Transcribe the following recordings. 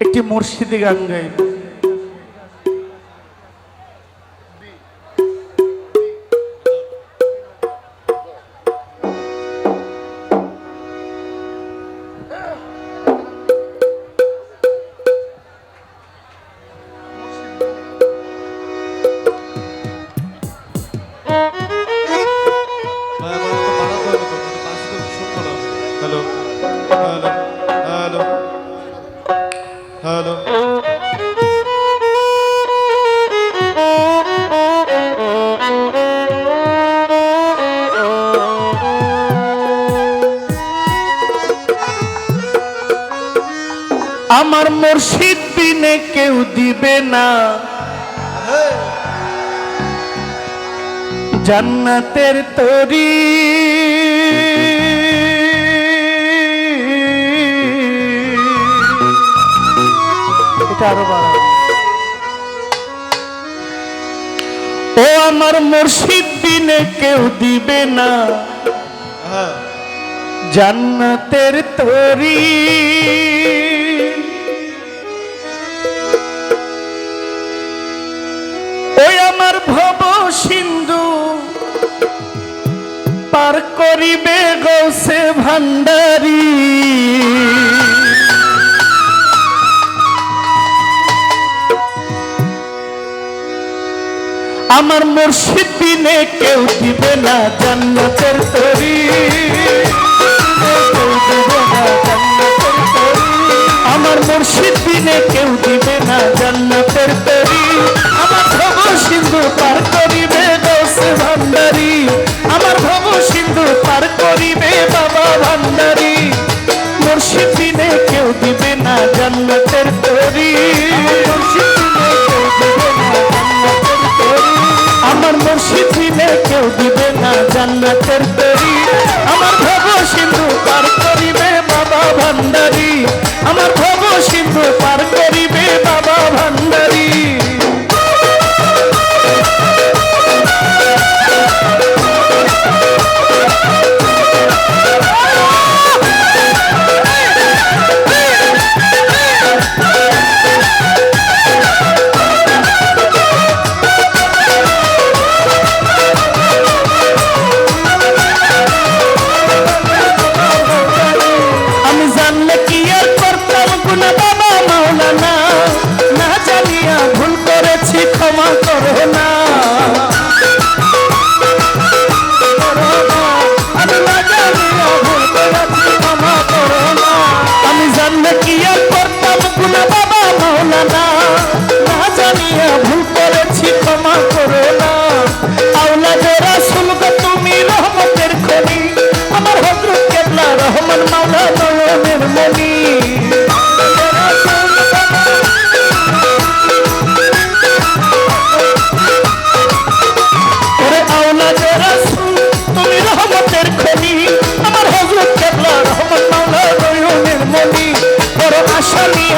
एक मुर्शिदी गंगाई আমার মুর্শিদ বিনে কেউ দিবে না। জান্নাতের তরি। ও আমার মুর্শিদ বিনে কেউ দিবে না। হ্যাঁ। জান্নাতের তরি। সিন্ধু পার করিবে গৌসে ভান্ডারি আমার মুর্শিদ দিনে কেউ দিবে না জান্নাতের তরি। আমার মুর্শিদ দিনে কেউ দিবে না জান্নাতের তরি। কেউ দিবে না জান্নাতের তরি। আমার মুর্শিদ দিলে কেউ দিবে না জান্নাতের তরি। আমার ভব সিন্ধু পার্ক রহমান মাওলা নয়নের মনি আমার হজরত কেবলা রহমান মাওলা নয়নের মনি বড় আসামী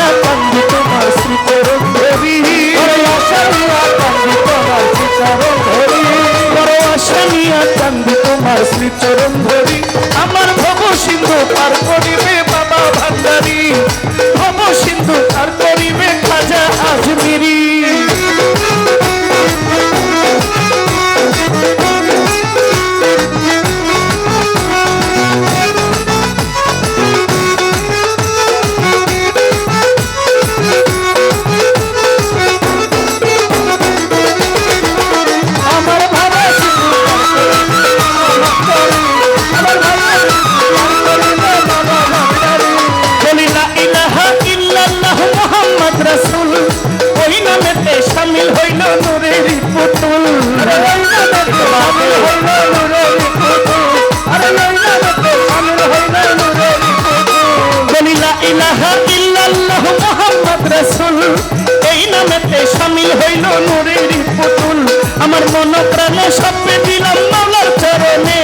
এই নামেতে সামিল হইল নুরের পুতুল। আমার মন প্রাণে সবে দিলাম মাওলার চরণে।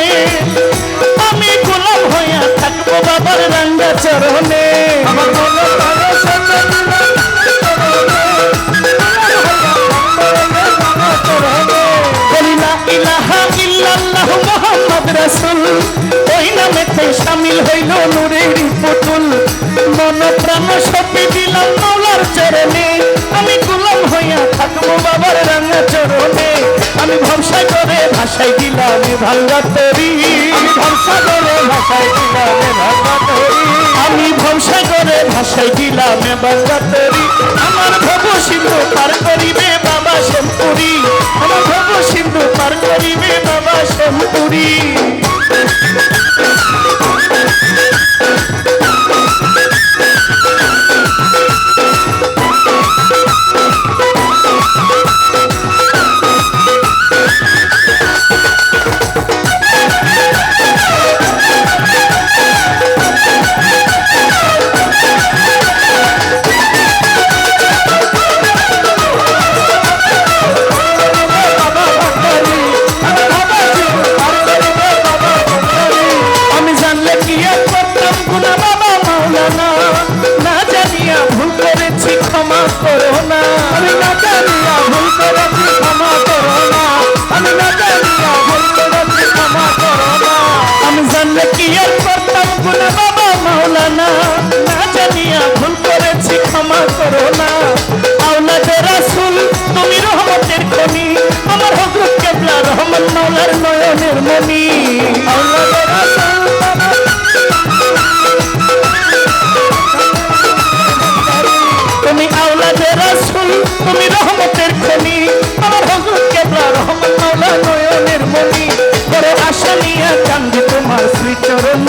আমি গোলাম হইয়া থাকব বাবার রাঙ্গা চরণে। রাসুল ওই নামেতে সামিল হইল নূরের পুতুল। মন প্রাণ সপে দিলাম মাওলার চরণে। আমি গুলাম হইয়া থাকব বাবার রাঙা চরণে। আমি ভরসা করে ভাষায় দিলাম ভাঙ্গা তরি। আমি ভরসা করে ভাষায় দিলাম ভাঙ্গা তরি। আমি ভরসা করে ভাষায় দিলাম ভাঙ্গা তরি। আমার সিন্ধু পার করিবে বাবা শ্যামপুরি আমার ভব সিন্ধু পার করিবে বাবা শ্যামপুরি আমি জানলে কি আর করতাম গুনা বাবা মাওলানা? না জানিয়া ভুল করেছি, ক্ষমা করো না। আওলাদের রাসূল, তুমি রহমতের খনি। আমার হযরত কেবলা, রহমান মাওলার নয়নের মনি আওলাদের রাসূল, তুমি আওলাদের রাসূল, তুমি রহমতের খনি। আমার হযরত কেবলা, রহমান মাওলা নয়নের মনি বড় আশা নিয়ে কান্দি তোমার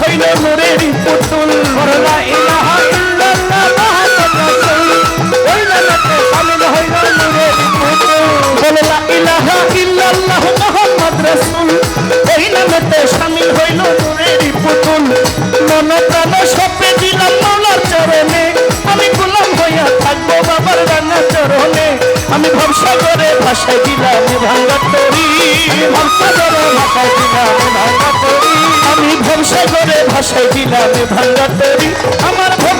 হইল নূরের পুতুল বড়লা ইলাহা ইল্লাল্লাহ মুহাম্মদ রাসূল ওই নামেতে শামিল হইল নূরের পুতুল বড়লা ইলাহা ইল্লাল্লাহু মুহাম্মদ রাসূল হইল মন আমি ভরসা করে ভাষায় দিলাম ভাঙ্গা তরি। ভরসা করে ভাষায় দিলাম ভাঙ্গা তরি। আমি ভরসা করে ভাষায় দিলাম ভাঙ্গা তরি। আমার ভব